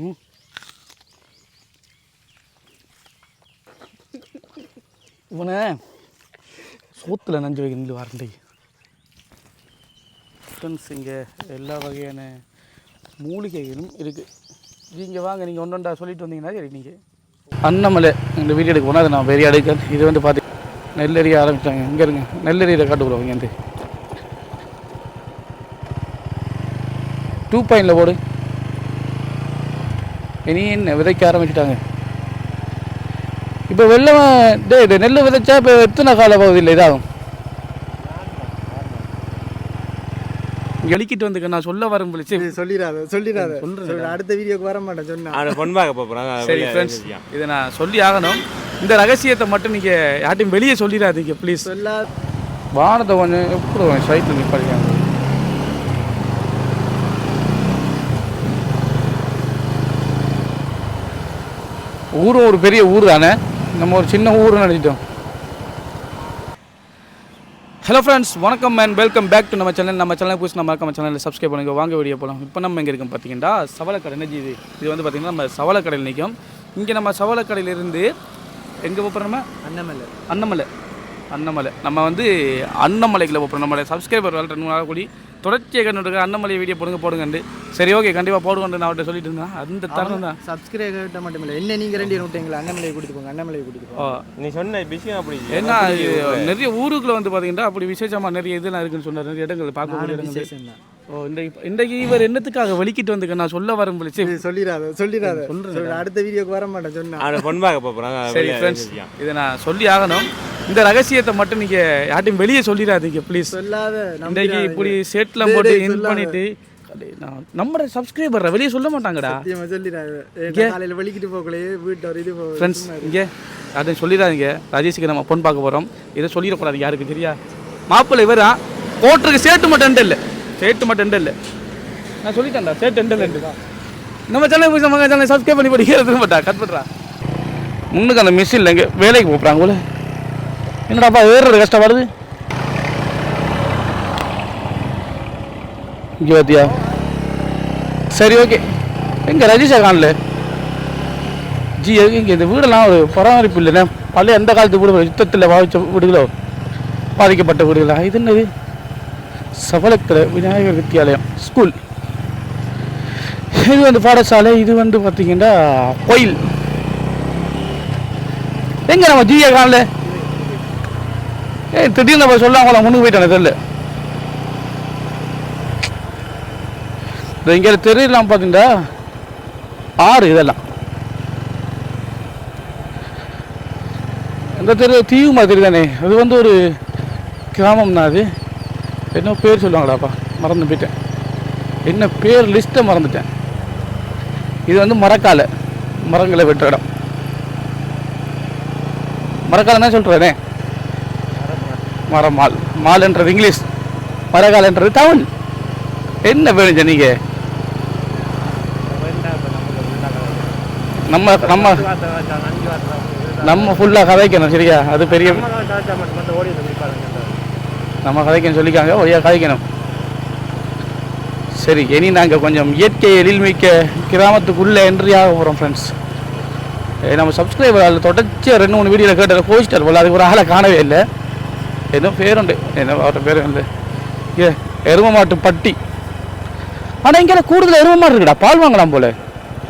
ம். இவனை சோத்தில் நஞ்சு வைக்கணும் வரண்டை. ஃப்ரெண்ட்ஸ் இங்கே எல்லா வகையான மூலிகைகளும் இருக்குது நீங்கள் வாங்க நீங்கள் ஒன்று ஒன்றா சொல்லிட்டு வந்தீங்கன்னா சரி நீங்கள் அன்னமலை இந்த வீடியோ எடுக்க போனால் அதை நான் பெரிய அடுக்க இது வந்து பார்த்து நெல்லறிய ஆரம்பித்தாங்க இங்கே இருங்க நெல்லறியில் காட்டுக்குறோம் இங்கேருந்து டூ பாயிண்டில் போடு. இனி என்ன விதைக்க ஆரம்பிச்சிட்டாங்க. இப்போ வெள்ளம் டே இது நெல் விதைச்சா இப்போ எத்தனை கால பகுதியில் இதாகும்? இங்கே அழிக்கிட்டு வந்துக்க நான் சொல்ல வரும் சொல்லிடாத சொல்லிடாத. சொல்றேன். சொல்லு, அடுத்த வீடியோக்கு வர மாட்டேன் சொன்னா. அவனை பொன் பார்க்க சரி ஃப்ரெண்ட்ஸ் இதை நான் சொல்லி ஆகணும். இந்த ரகசியத்தை மட்டும் நீங்கள் யார்ட்டையும் வெளியே சொல்லிடாதீங்க ப்ளீஸ் சொல்லா வானத்தை கொஞ்சம் எப்படி சைட்டில் நிற்பாடிக்காங்க ஊரும் ஒரு பெரிய ஊர் தானே? நம்ம ஒரு சின்ன ஊர் நினைச்சிட்டோம். ஹலோ ஃப்ரெண்ட்ஸ் வணக்கம் மேன் வெல்கம் பேக் டு நம்ம சேனல் நம்ம சேனல் புதுசு நம்ம நம்ம சேனலில் சப்ஸ்கிரைப் பண்ணுங்க. வாங்க வீடியோ போகலாம் இப்போ நம்ம எங்கே இருக்கோம் பார்த்தீங்கன்னா சவளக்கடை. என்ன இது? இது வந்து பார்த்தீங்கன்னா நம்ம சவளக்கடையில் நிற்கும். இங்கே நம்ம சவளக்கடையிலிருந்து எங்கே போகிறோம் நம்ம? அண்ணமலை. அன்னமலை அன்னமலை நம்ம வந்து அன்னமலைக்குள்ள போகிறோம் நம்மளோட சப்ஸ்கிரைபர் வேலை ரெண்டு நாள் கூடி தொடர்ச்சியாக கண்டுட்டு அன்னமலை வீடியோ போடுங்க போடுங்கண்டு. சரி ஓகே கண்டிப்பாக நான் அவர்கிட்ட சொல்லிட்டு இருந்தேன். அந்த தருணம் தான். சப்ஸ்கிரைப் கிட்ட மட்டும் இல்லை என்ன நீங்க ரெண்டு விட்டீங்களா? அண்ணமலையை கூட்டிட்டு போங்க அண்ணமலையை கூட்டிட்டு போங்க. ஓ. நீ சொன்ன விஷயம் அப்படி ஏன்னா நிறைய ஊருக்குள்ள வந்து பார்த்தீங்கன்னா அப்படி விசேஷமாக நிறைய இதெல்லாம் இருக்குன்னு சொன்னார். நிறைய இடங்கள் பார்க்கக்கூடிய இடங்கள். ஓ இந்த இன்றைக்கு இவர் என்னத்துக்காக வலிக்கிட்டு வந்துக்க நான் சொல்ல வரும் பிடிச்சி இது சொல்லிடாத சொல்லிடாத. சொல்றேன். சொல்லு, அடுத்த வீடியோக்கு வர மாட்டேன் சொன்னா. அவனை பொன் பார்க்க போகிறாங்க சரி ஃப்ரெண்ட்ஸ் இதை நான் சொல்லி ஆகணும். இந்த ரகசியத்தை மட்டும் நீங்கள் யார்ட்டையும் வெளியே சொல்லிடாதீங்க ப்ளீஸ் இன்றைக்கு. இப்படி செட்டில் டேய், போட்டு இன். பண்ணிட்டு நம்ம சப்ஸ்கிரைபர் வெளியே சொல்ல மாட்டாங்கடா. காலையில வலிக்கிட்டு போகலையே வீட்டு இது. ஃப்ரெண்ட்ஸ் இங்கே. அதை சொல்லிடாதீங்க. ராஜேஷுக்கு நம்ம பொண்ணு பார்க்க போகிறோம் இதை சொல்லிடக்கூடாது யாருக்கு சரியா? மாப்பிள்ளை இவரா? கோட்டருக்கு சேட்டு மட்டும் இல்லை. சேட்டு மட்டும் இல்லை. நான் சொல்லிட்டேன்டா சேட்டு இல்லை நம்ம சேனல் போய் நம்ம சேனல் சப்ஸ்கிரைப் பண்ணி படிக்கிறது மாட்டா கட் பண்ணுறா முன்னுக்கு அந்த மிஸ் இல்லை இங்கே வேலைக்கு போகிறாங்க போல என்னடாப்பா ஏறுறது கஷ்டம் வருது இங்கே பார்த்தியா சரி ஓகே எங்கே ரஜிஷா காணல? ஜி இங்கே இந்த வீடெல்லாம் ஒரு பராமரிப்பு இல்லைண்ணே பழைய எந்த காலத்து வீடு யுத்தத்தில் பாதித்த வீடுகளோ? பாதிக்கப்பட்ட வீடுகளா? இது என்னது? சபலத்தில் விநாயகர் வித்தியாலயம் ஸ்கூல் இது வந்து பாடசாலை இது வந்து பார்த்தீங்கன்னா கோயில். எங்கே நம்ம ஜியை காணல? ஏய் திடீர்னு நம்ம அவங்கள முன்னுக்கு போயிட்டானே தெரியல. இந்த இங்கே தெருலாம் பார்த்தீங்கன்னா ஆறு இதெல்லாம். இந்த தெரு தீவு மாதிரி தானே? அது வந்து ஒரு கிராமம்னா அது. என்ன பேர் சொல்லுவாங்களாப்பா மறந்து போயிட்டேன். என்ன பேர் லிஸ்ட்டை மறந்துட்டேன். இது வந்து மரக்காலை. மரங்களை வெட்டுற இடம். மரக்காலன்னா சொல்கிறேனே மரமால் மால்ன்றது இங்கிலீஷ். மரக்காலன்றது தமிழ் என்ன வேணும் நீங்க நம்ம நம்ம நம்ம ஃபுல்லாக கதைக்கணும் சரியா? அது பெரிய நம்ம கதைக்கணும் சொல்லிக்காங்க ஒழியா கதைக்கணும். சரி இனி நாங்கள் கொஞ்சம் இயற்கை எழில்மிக்க கிராமத்துக்குள்ளே என்ட்ரி ஆக போகிறோம் ஃப்ரெண்ட்ஸ் நம்ம சப்ஸ்கிரைபர் அதில் தொடர்ச்சியாக ரெண்டு மூணு வீடியோவில் கேட்டதை போஸ்டர் போல அதுக்கு ஒரு ஆளை காணவே இல்லை. ஏதோ பேருண்டு? என்ன அவர்கிட்ட பேர் இல்லை ஏ எரும மாட்டு பட்டி. ஆனால் இங்கே கூடுதல் எரும மாடு இருக்குடா பால் வாங்கலாம் போல.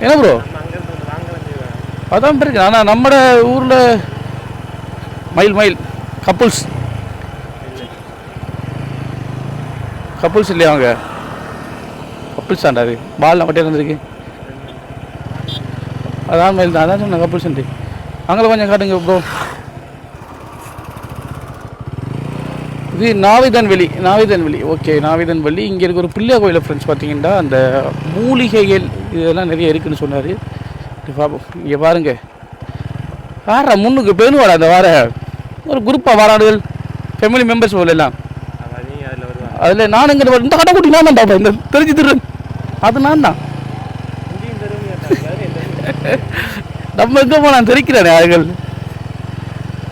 என்ன ப்ரோ அதான் இருக்கு ஆனால் நம்ம ஊரில் மயில் மயில் கப்புள்ஸ் கப்புள்ஸ் இல்லையா அவங்க கப்புள்ஸ் தாண்டா அது. பால் மட்டும் இருந்திருக்கு அதான் மயில் தான் அதான் சொன்னேன் கப்புள்ஸ் அங்கே கொஞ்சம் காட்டுங்க ப்ரோ இது நாவிதன் வெளி நாவிதன் வெளி ஓகே நாவிதன் வெளி இங்கே இருக்க ஒரு பிள்ளையா கோயிலை ஃப்ரெண்ட்ஸ் பார்த்தீங்கன்னா அந்த மூலிகைகள் இதெல்லாம் நிறைய இருக்குன்னு சொன்னார். பார்ப்போம் இங்கே பாருங்க. வாரா முன்னுக்கு பேணுவாடா அந்த வார ஒரு குரூப்பாக வாராடுகள் ஃபேமிலி மெம்பர்ஸ் போல எல்லாம். அதில் நான் இங்கே இந்த கடை குட்டி நான் தான்டா இந்த தெரிஞ்சு திருடன் அது நான் தான். நம்ம எங்கே போனா தெரிக்கிறானே ஆளுகள்?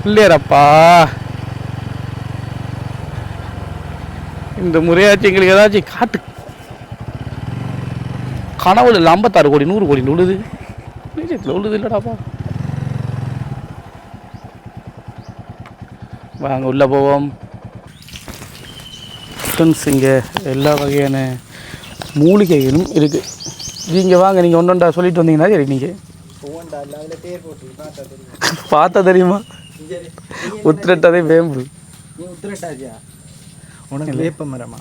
இல்லையரப்பா இந்த முறையாச்சும் எங்களுக்கு ஏதாச்சும் காட்டு. கனவுல இல்லை ஐம்பத்தாறு கோடி நூறு கோடி உழுது நிஜத்தில் உழுது இல்லைடாப்பா வாங்க உள்ளே போவோம். ஃப்ரெண்ட்ஸ் இங்கே எல்லா வகையான மூலிகைகளும் இருக்குது நீங்கள் வாங்க நீங்கள் ஒன்று ஒன்றா சொல்லிட்டு வந்தீங்கன்னா சரி நீங்கள் பார்த்தா தெரியும்? உத்திரட்டதே வேம்பு. நீ உத்திரட்டாஜியா உனக்கு வேப்ப மரமா?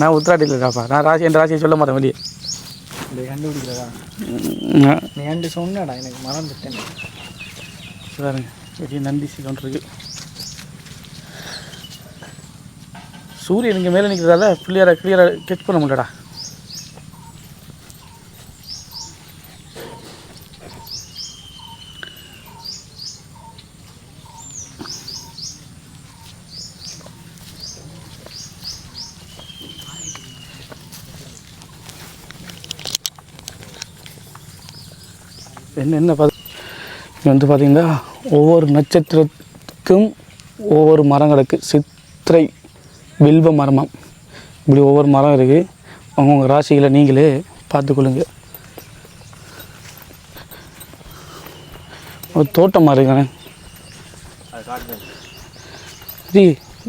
நான் உத்திராட்டி இல்லைடாப்பா நான் ராசி என் ராசியை சொல்ல மாட்டேன் வெளியே. இந்த கண்டுபிடிக்கிறதா நீ அண்டு சொன்னடா எனக்கு மறந்துட்டேன். பாருங்க பெரிய நந்தி சிலம் இருக்கு. சூரியன் இங்கே மேலே நிற்கிறதால கிளியராக கிளியராக கெச் பண்ண முடியலடா. என்னென்ன பார்த்து வந்து பார்த்திங்கன்னா ஒவ்வொரு நட்சத்திரத்துக்கும் ஒவ்வொரு மரங்களுக்கு சித்திரை வில்வ மரமாம் இப்படி ஒவ்வொரு மரம் இருக்குது அவங்கவுங்க ராசிகளை நீங்களே பார்த்துக்கொள்ளுங்க ஒரு தோட்டமாக இருக்கானே? ஜி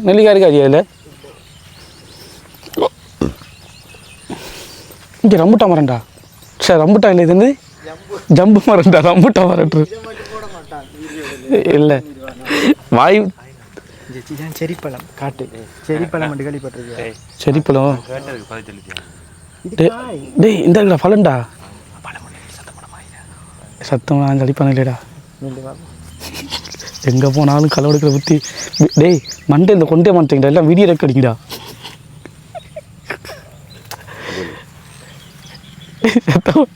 நெல்லிக்காய் இருக்கா ஜி அதில் இங்கே ரம்புட்டா மரம்டா. சார் ரம்புட்டா இல்லை இது வந்து? ஜம்பு. மரம்டா ரம்புட்டா மரட்டு மாட்டான் இல்லை. வாயு செரிப்பழம் காட்டு. செரிப்பழம் மட்டும் செரிப்பழம். டேய் இந்த பழம்டா. சத்தம் நான் அடிப்பானே இல்லைடா எங்கே போனாலும் களை எடுக்கிற புத்தி. டேய் மண்டையில் கொண்டே மாட்டேங்கடா எல்லாம் வீடியோ ரெக் அடிங்கடா சத்தம்.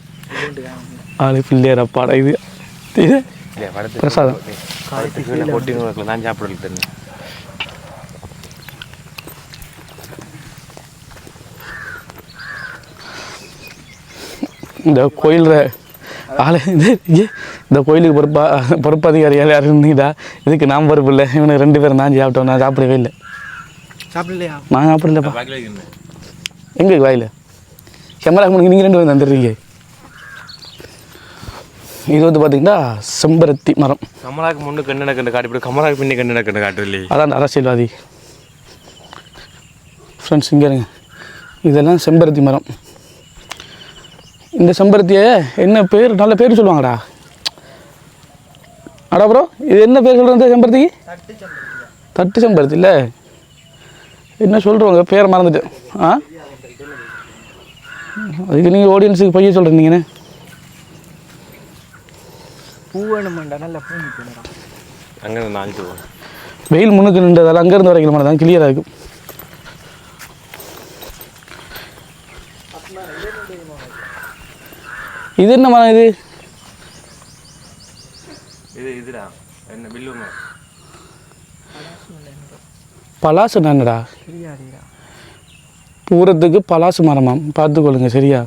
ஆளு பிள்ளையரப்பாடா இது? இது படத்துக்கு பிரசாதம். நான் சாப்பிடல தெரியும் இந்த கோயிலில் ஆளு இது இந்த கோயிலுக்கு பொறுப்பா பொறுப்பதிகாரியால் யாரும் இருந்தீங்கடா இதுக்கு நான் பொறுப்பு இல்லை. இவனுக்கு ரெண்டு பேரும் நான் சாப்பிட்டோம் நான் சாப்பிடவே இல்லை. சாப்பிடலையா? நான் சாப்பிடலப்பா. பாக்கில் வைக்கிறேன் எங்கே வாயில் கேமரா முன்னாடி நீங்கள் ரெண்டு பேரும் தந்துடுறீங்க. இது வந்து பார்த்தீங்கன்னா செம்பருத்தி மரம். கமலாக்கு முன்னு கண்ணு கண்டு காட்டி. கமலாக்கு பின்னி கண்ணு கண்டு காட்டு இல்லையே அதான் அரசியல்வாதி. ஃப்ரெண்ட்ஸ் இங்கே இருங்க. இதெல்லாம் செம்பருத்தி மரம். இந்த செம்பருத்தியை என்ன பேர்? நல்ல பேர் சொல்லுவாங்கடா. அடா ப்ரோ இது என்ன பேர் சொல்கிறது செம்பருத்திக்கு? தட்டு செம்பருத்தி இல்லை? என்ன சொல்கிறவங்க பேரை மறந்துட்டு. ஆ? அதுக்கு நீங்கள் ஆடியன்ஸுக்கு பைய சொல்கிறீங்கண்ணே பூ வேணுமாண்டா நல்ல பூ நிற்கணும்டா அங்கே நாலு போவோம் வெயில் முன்னுக்கு நின்றதால் அங்கேருந்து வரைக்கும் மரம் தான் கிளியராக இருக்கும். இது என்ன மரம் இது? இது இதுடா. என்ன பலாசு என்னடா? சரியாடிடா பூரத்துக்கு பலாசு மரமாம். பார்த்துக்கொள்ளுங்க சரியா?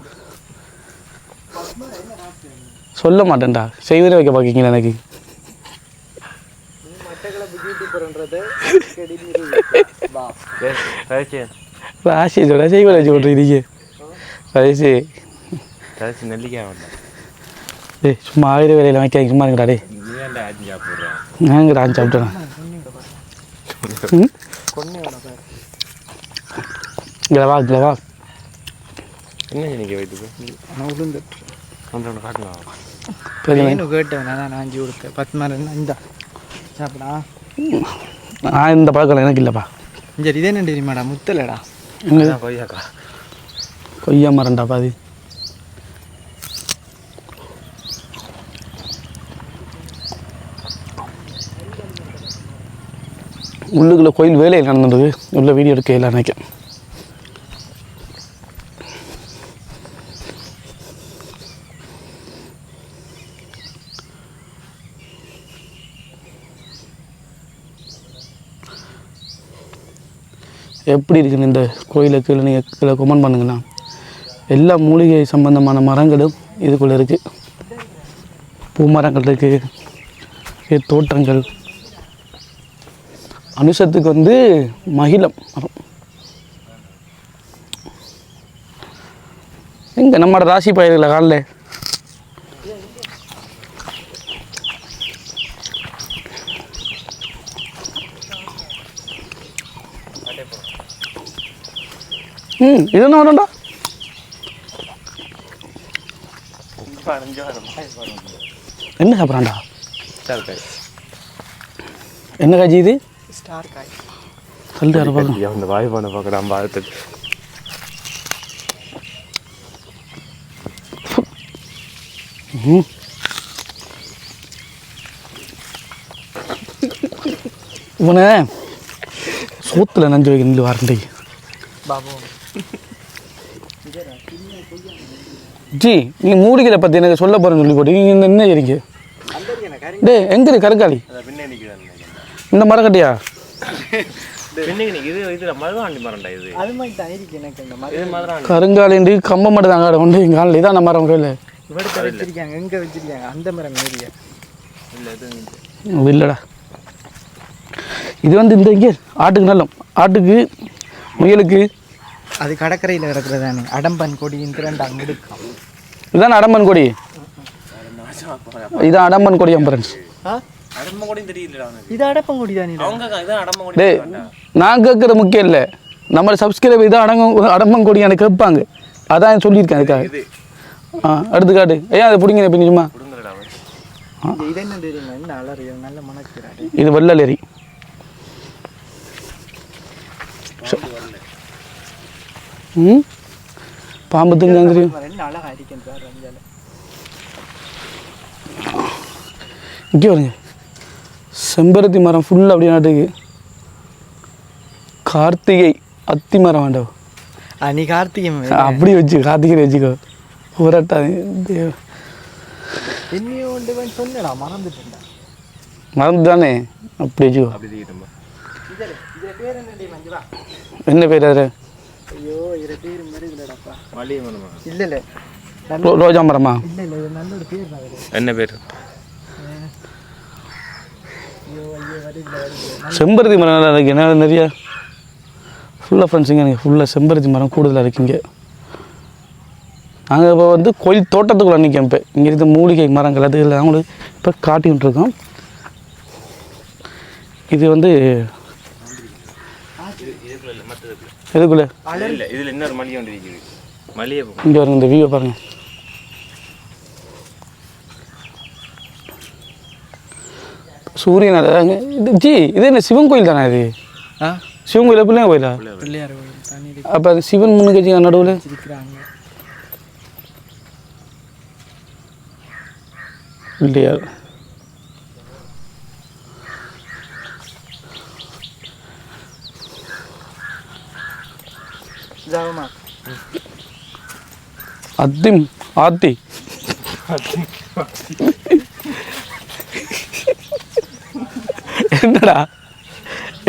சொல்ல மாட்டேன்டா. செய்வதே வைக்க பார்க்கீங்களா எனக்கு? ராசி சொல்ல செய்வதை வச்சு விட்றீங்க ராசி. கழிச்சு நெல்லிக்காய் வேண்டாம் டேய் சும்மா ஆயிரம் வேலையில் வைக்க சும்மா இருக்கடா டேய். நீ ஏன்டா ஆச்சு சாப்பிட்றேன் நாங்கள் நான் சாப்பிட்டேன்? ம்? கொன்னே வேணா பாரு இங்கே வா இங்கே வா. என்ன நினைக்க வைத்துக்கு நான் உளுந்து. ஒன்று ஒன்று காட்டலாம் பெரிய கேட்டேன் நான் நான் அஞ்சு கொடுத்தேன். பத்து மரம் இந்தா. சாப்பிடா நான் இந்த பழக்கம் எனக்கு இல்லைப்பா. சரி இதே என்ன தெரியுமாடா? முத்தலடா. எங்க? கொய்யாக்கா. கொய்யா மரம்டா பாதி உள்ளுக்குள்ள கோயில் வேலை நடந்தது உள்ள வீடியோ எடுக்க இல்லை நினைக்கிறேன். எப்படி இருக்குன்னு இந்த கோயிலுக்கு கீழே நீங்கள் கீழே கமெண்ட் பண்ணுங்கண்ணா. எல்லா மூலிகை சம்பந்தமான மரங்களும் இதுக்குள்ளே இருக்குது பூ மரங்கள் இருக்குது தோட்டங்கள் அனுஷத்துக்கு வந்து மகிழம் மரம். எங்கே நம்மளோட ராசி பயிர்களை காலில். ம் இது என்ன வேணும்டா என்ன சாப்பிட்றான்டா என்ன காய்ச்சி இது ஸ்டார் காய் கல் யாரை பார்க்கலாம் அந்த வாய் பண்ண பார்க்குறான் பார்த்துட்டு ம் இவனை சோத்தில் நஞ்சு வைக்கணும் வாரண்டி பாபு ஜி நீங்கள் மூலிகளை பற்றி எனக்கு சொல்ல போகிறேன்னு சொல்லி போட்டு நீங்கள் என்ன இருக்கு. டே எங்கே கருக்காளி? பின்னே இந்த மரக்கட்டியா பின்னே நிற்குது இருக்கு எனக்கு இந்த மாதிரி இது மதுராண்டி கருங்காலிண்டு மட்டும் தாங்க உண்டு எங்கள் காலில் இதான் அந்த மரம் கையில். வச்சிருக்காங்க எங்க வச்சிருக்காங்க அந்த மரம் ஏரியா இல்லை இல்லைடா. இது வந்து இந்த இங்கே ஆட்டுக்கு நல்லம். ஆட்டுக்கு முயலுக்கு அது கடற்கரையில் கிடக்குறதானே அடம்பன் கொடியின் திரண்டாங்க முடுக்கம் இதுதான் அடம்பன் கொடி. இதான் அடம்பன் கொடி ஃப்ரெண்ட்ஸ் இது அடப்பங்குடி தானே டேய் நான் கேட்குற முக்கியம் இல்லை. நம்ம சப்ஸ்கிரைபர் இதான் அடங்கும் அடம்பன் கொடி எனக்கு கேட்பாங்க. அதான் சொல்லியிருக்கேன் அதுக்காக. ஆ அடுத்து காட்டு. ஏன் அதை பிடிங்க கொடுங்கடா அவன் இது இது என்ன தெரியுமா என்ன அலறியோ நல்ல மணக்கிறாரு இது வெள்ளலேரி ம்? சார் அஞ்சால இங்கே வருங்க செம்பருத்தி மரம் ஃபுல்லாக அப்படியே நாட்டுக்கு கார்த்திகை அத்தி மரம் வேண்டாம். நீ கார்த்திகை அப்படி வச்சு கார்த்திகை வச்சுக்கோ. புரட்டாது மறந்து தானே அப்படி வச்சுக்கோ. அப்படி என்ன பேர் அது ஐயோ இதில் பேர் மாதிரி இல்லைடாப்பா வலிய மரமா இல்லை இல்லை ரோ- ரோஜா மரமா? இல்லை இல்லை இது நல்ல ஒரு பேர் தான் இது. என்ன பேர்? ஐயோ ஐயோ வருது வருது செம்பருத்தி மரம் நல்லா இருக்கு. என்ன நிறைய? ஃபுல்லாக ஃப்ரெண்ட்ஸுங்க எனக்கு ஃபுல்லாக செம்பருத்தி மரம் கூடுதலாக இருக்குங்க நாங்கள் இப்போ வந்து கோயில் தோட்டத்துக்குள்ளே நிற்கோம் இப்போ. இங்கே இருக்க மூலிகை மரங்கள் அது எல்லாம் உங்களுக்கு இப்போ காட்டி விட்டுருக்கோம் இது வந்து எதுக்குள்ளே? இல்லை இதில் இன்னொரு மளிகை ஒன்று இருக்குது மளிகை பக்கம் இங்கே வருங்க இந்த வியூவை பாருங்கள் சூரியன் அதாங்க இது ஜி இது என்ன சிவன் கோயில் தானே இது? ஆ? சிவன் கோயில் பிள்ளைங்க கோயிலா? பிள்ளையார் கோயில் அப்போ அது சிவன் முன்னுக்கு நடுவில்? வச்சிருக்கிறாங்க ஜாவமா அத்திம் ஆத்தி என்னடா?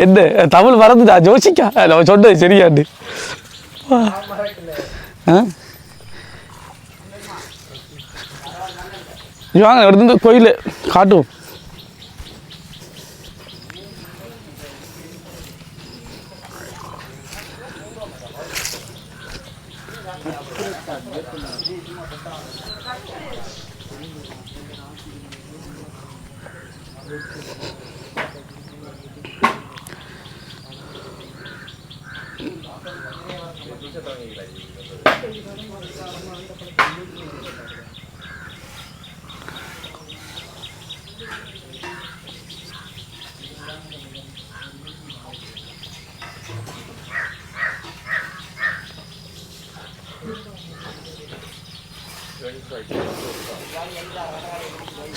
என்ன தமிழ் மறந்துடா ஜோசிக்கா? நம்ம சொன்னது சரியாண்டு வாங்க எடுத்து கோயில் காட்டுவோம். Thank you.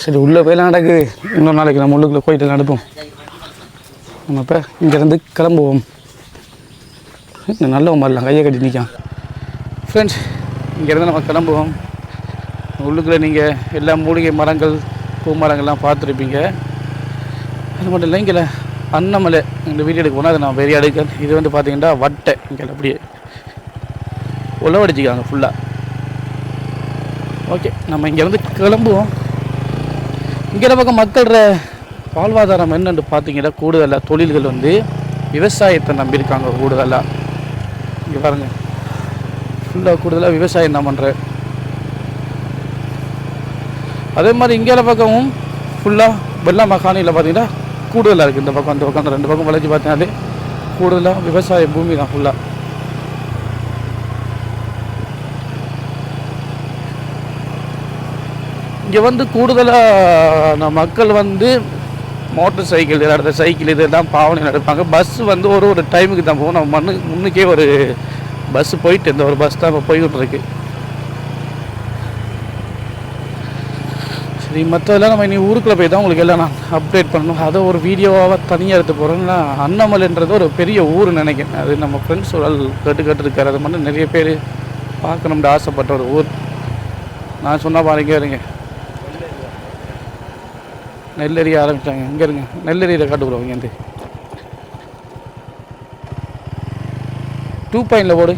சரி உள்ளே போயெல்லாம் நடக்குது இன்னொரு நாளைக்கு நம்ம உள்ளுக்குள்ளே போயிட்டு நடப்போம் நம்ம இப்போ இங்கேருந்து கிளம்புவோம். இந்த நல்லவன் வரலாம் கையை கட்டி நிற்கான் ஃப்ரெண்ட்ஸ் இங்கேருந்து நம்ம கிளம்புவோம். உள்ளுக்குள்ளே நீங்கள் எல்லா மூலிகை மரங்கள் பூ மரங்கள்லாம் பார்த்துருப்பீங்க. அது மட்டும் இல்லை இங்கே அன்னமலை இந்த வீடியோ எடுக்க போனால் அது நான் பெரிய அடுக்க இது வந்து பார்த்தீங்கன்னா வட்டை இங்கே அப்படியே உழவடிச்சிக்காங்க ஃபுல்லாக ஓகே நம்ம இங்கேருந்து கிளம்புவோம். இங்கே பக்கம் மக்களோட வாழ்வாதாரம் என்னென்னு பார்த்தீங்கன்னா கூடுதலாக தொழில்கள் வந்து விவசாயத்தை நம்பியிருக்காங்க கூடுதலாக இங்கே பாருங்கள் ஃபுல்லாக கூடுதலாக விவசாயம் தான் பண்ணுறேன் அதே மாதிரி இங்கே பக்கமும் ஃபுல்லாக வெள்ளா மகாணியில் பார்த்தீங்கன்னா கூடுதலாக இருக்குது இந்த பக்கம் அந்த பக்கம் ரெண்டு பக்கம் வளர்ச்சி பார்த்தீங்கன்னாலே கூடுதலாக விவசாய பூமி தான் ஃபுல்லாக இங்கே வந்து கூடுதலாக மக்கள் வந்து மோட்டர் சைக்கிள் நடத்த சைக்கிள் இதெல்லாம் பாவனை நடப்பாங்க. பஸ் வந்து ஒரு ஒரு டைமுக்கு தான் போகும் நம்ம மண்ணு முன்னுக்கே ஒரு பஸ் போயிட்டு இந்த ஒரு பஸ் தான் இப்போ போய்கிட்டு இருக்கு சரி மற்றதெல்லாம் நம்ம இனி ஊருக்குள்ளே போய் தான் உங்களுக்கு எல்லாம் நான் அப்டேட் பண்ணணும். அதை ஒரு வீடியோவாக தனியாக எடுத்து போகிறோம்னா அண்ணாமலைன்றது ஒரு பெரிய ஊர் நினைக்கிறேன். அது நம்ம ஃப்ரெண்ட்ஸ் ஒரு ஆள் கேட்டு கேட்டு இருக்காரு. அது மட்டும் நிறைய பேர் பார்க்கணும்னு ஆசைப்பட்ட ஒரு ஊர். நான் சொன்னால் பாருங்க இருங்க. நெல்லறிய ஆரம்பித்தாங்க இங்கே இருங்க. நெல்லறியில் காட்டுக்குறோம் இங்கேருந்து டூ பாயிண்டில் போடு.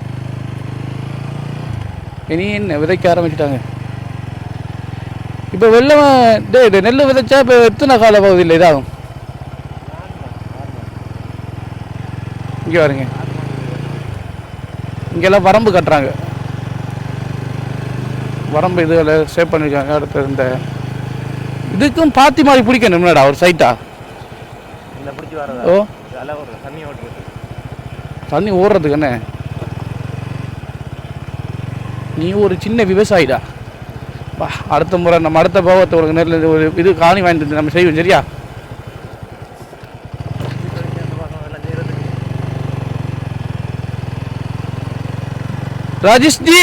இனி என்ன விதைக்க ஆரம்பிச்சிட்டாங்க. இப்போ வெள்ளம் டே இது நெல் விதைச்சா இப்போ எத்தனை கால பகுதியில் இதாகும்? இங்கே பாருங்க. இங்கெல்லாம் வரம்பு கட்டுறாங்க. வரம்பு இதில் சேவ் பண்ணியிருக்காங்க அடுத்த இந்த இதுக்கும் பாத்தி மாதிரி பிடிக்கணும் என்னடா ஒரு சைட்டா ஓ. ஒரு தண்ணி ஓடுறதுக்கு என்ன? நீ ஒரு சின்ன விவசாயிடா. வா அடுத்த முறை நம்ம அடுத்த பாவத்தை உனக்கு நேரில் ஒரு இது காணி வாங்கிட்டு நம்ம செய்வோம் சரியா? ராஜேஷ் ஜி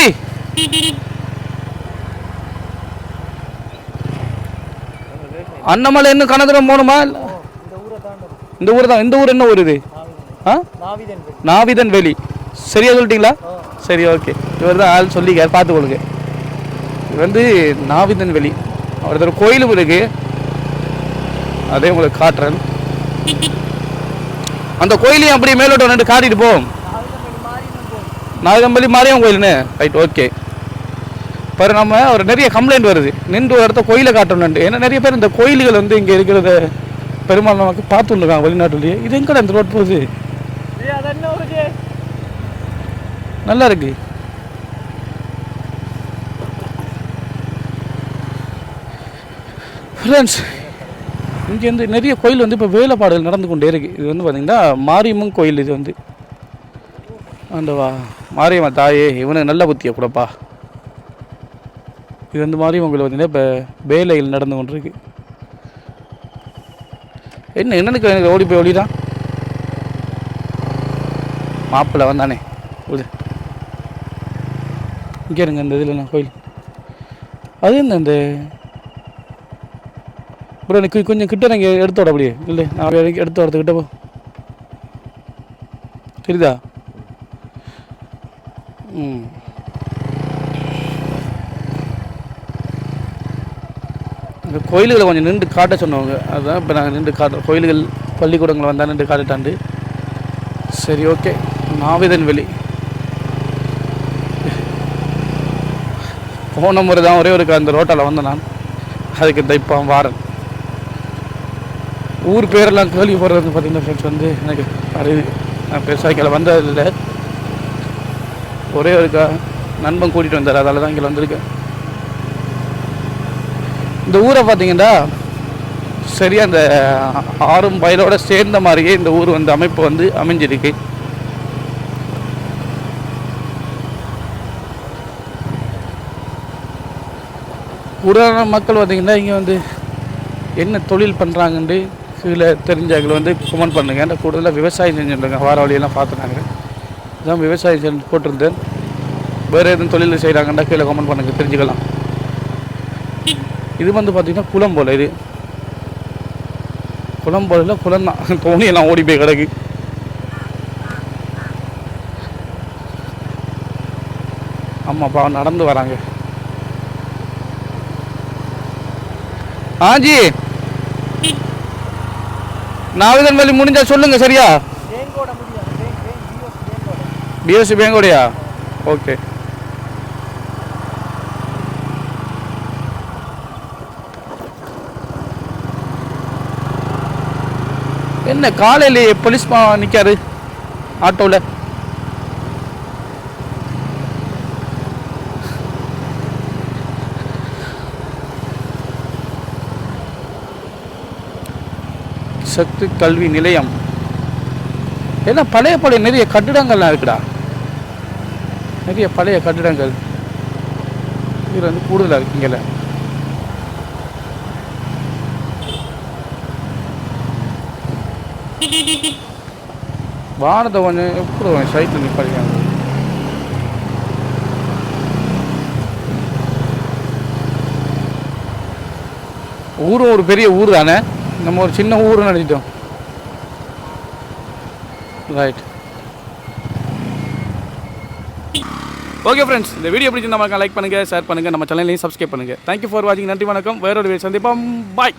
அண்ணாமலை இன்னும் கனதுரம் போகணுமா இந்த இந்த ஊர் தான் இந்த ஊர் என்ன ஊர் இது? ஆ? நாவிதன் வெளி. சரியா சொல்லிட்டீங்களா? சரி ஓகே. இவர் தான் ஆள் சொல்லிக்க பார்த்துக்கொள்ளுங்க இது வந்து நாவிதன் வெளி. ஒருத்தர் கோயிலும் இருக்கு. அதே உங்களுக்கு காட்டுறேன். அந்த கோயிலையும் அப்படியே மேலோட்டம் ரெண்டு காட்டிட்டு போவோம் நாகம்பள்ளி மாரியம் கோயிலுன்னு ரைட் ஓகே பாரு நம்ம ஒரு நிறைய கம்ப்ளைண்ட் வருது. நின்று ஒரு இடத்த கோயிலை காட்டணும்னு ஏன்னா நிறைய பேர் இந்த கோயில்கள் வந்து இங்கே இருக்கிறத பெரும்பாலும் நமக்கு பார்த்து இருக்காங்க வெளிநாட்டுலயே. இது எங்கடா இந்த ரோட் போகுது? நல்லா இருக்கு. ஃப்ரெண்ட்ஸ் இங்கே வந்து நிறைய கோயில் வந்து இப்போ வேலைப்பாடுகள் நடந்து கொண்டே இருக்கு. இது வந்து பார்த்தீங்கன்னா மாரியம்மன் கோயில் இது வந்து. ஆண்டவா மாரியம்மா தாயே இவனுக்கு நல்ல புத்தியை கூடப்பா. இது வந்து மாதிரி உங்களுக்கு பார்த்தீங்கன்னா இப்போ வேலைகள் நடந்து கொண்டிருக்கு. என்ன என்னனுக்கு எனக்கு ஓடி போய் ஒளிதான் மாப்பிள்ளை வந்தானே விடு இங்கே இருங்க இந்த இதில் நான் கோயில். அது என்ன இந்த ப்ரோ எனக்கு கொஞ்சம் கிட்ட நீங்கள் எடுத்து விட அப்படியே. இல்லை நான் எடுத்து வரதுக்கிட்ட போ. தெரியுதா? ம். கோயில்களை கொஞ்சம் நின்று காட்ட சொன்னவங்க. அதுதான் இப்போ நாங்கள் நின்று காட்டுறோம். கோயில்கள் பள்ளிக்கூடங்கள் வந்தால் நின்று காட்டுட்டாண்டு. சரி ஓகே. நாவிதன் வெளி. போன முறை தான் ஒரே ஒரு அந்த ரோட்டால் வந்தேன் நான். அதுக்கு இந்த இப்போ வாரன். ஊர் பேரெல்லாம் கேள்வி போடுறது வந்து பார்த்தீங்கன்னா ஃப்ரெண்ட்ஸ் வந்து எனக்கு அறிவு. நான் பெருசாக வந்ததில்லை. ஒரே ஒருக்கா நண்பன் கூட்டிகிட்டு வந்தார். அதால் தான் இங்கே வந்திருக்கேன். இந்த ஊரை பார்த்தீங்கன்னா சரியாக அந்த ஆறும் வயலோட சேர்ந்த மாதிரியே இந்த ஊர் வந்து அமைப்பு வந்து அமைஞ்சிருக்கு. உடனான மக்கள் பார்த்திங்கன்னா இங்கே வந்து என்ன தொழில் பண்ணுறாங்கன்ட்டு கீழே தெரிஞ்சவங்களை வந்து கமெண்ட் பண்ணுங்கள் அந்த கூடுதலாக விவசாயம் செஞ்சுருக்காங்க வார வழியெல்லாம் பார்த்துனாங்க இதான் விவசாயம் செஞ்சு போட்டிருந்தேன். வேறு எதுவும் தொழில் செய்கிறாங்கன்னா கீழே கமெண்ட் பண்ணுங்க. தெரிஞ்சுக்கலாம். இது வந்து பார்த்திங்கன்னா குளம் போல் இது. குளம் போல இல்லை குளம் தான் தோணியெல்லாம் ஓடி போய் கிடக்கு. ஆமாப்பா நடந்து வராங்க. ஆஜி நாவிதன் வழி முடிஞ்சா சொல்லுங்க சரியா? பிஎஸ்சி பேங்கோடையா ஓகே என்ன காலையில் போலீஸ் நிற்காரு ஆட்டோவில் சக்தி கல்வி நிலையம். ஏன்னா பழைய பழைய நிறைய கட்டிடங்கள்லாம் இருக்குடா. நிறைய பழைய கட்டிடங்கள். இதில் வந்து கூடுதலாக இருக்குங்கல்ல? இங்கே கொஞ்சம் எப்படி சைட்டில் நிற்பாடிக்காங்க ஊரும் ஒரு பெரிய ஊர் தானே? நம்ம ஒரு சின்ன ஊர் நினைச்சிட்டோம். ரைட் ஓகே ஃப்ரெண்ட்ஸ் இந்த வீடியோ பிடிச்சிருந்தா லைக் பண்ணுங்கள் ஷேர் பண்ணுங்கள் நம்ம சேனலையும் சப்ஸ்கிரைப் பண்ணுங்கள் தேங்க்யூ ஃபார் வாட்சிங் நன்றி வணக்கம். வேறொரு வீடியோ சந்திப்போம். பாய்